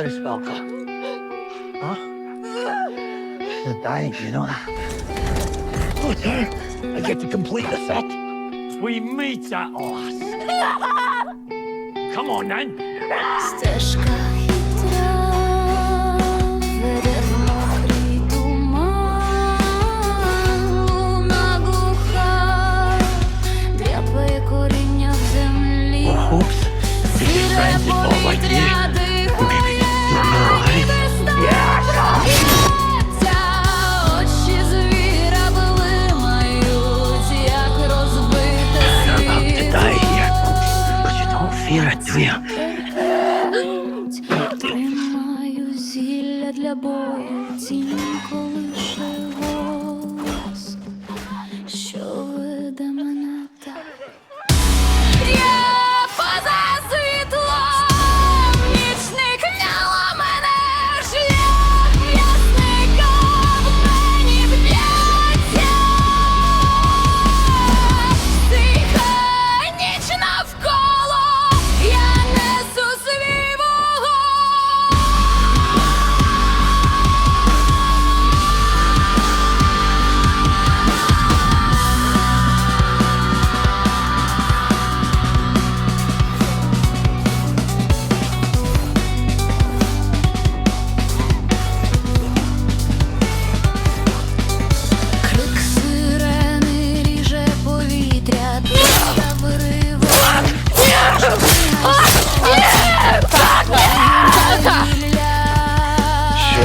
Barış Balta. the You're dying, you know that? Oh, sir, I get to complete the set. We meet at last. Come on, then. Stish. віра твоя. Тримаю зілля для бою цінко.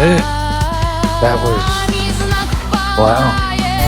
it. That was wow.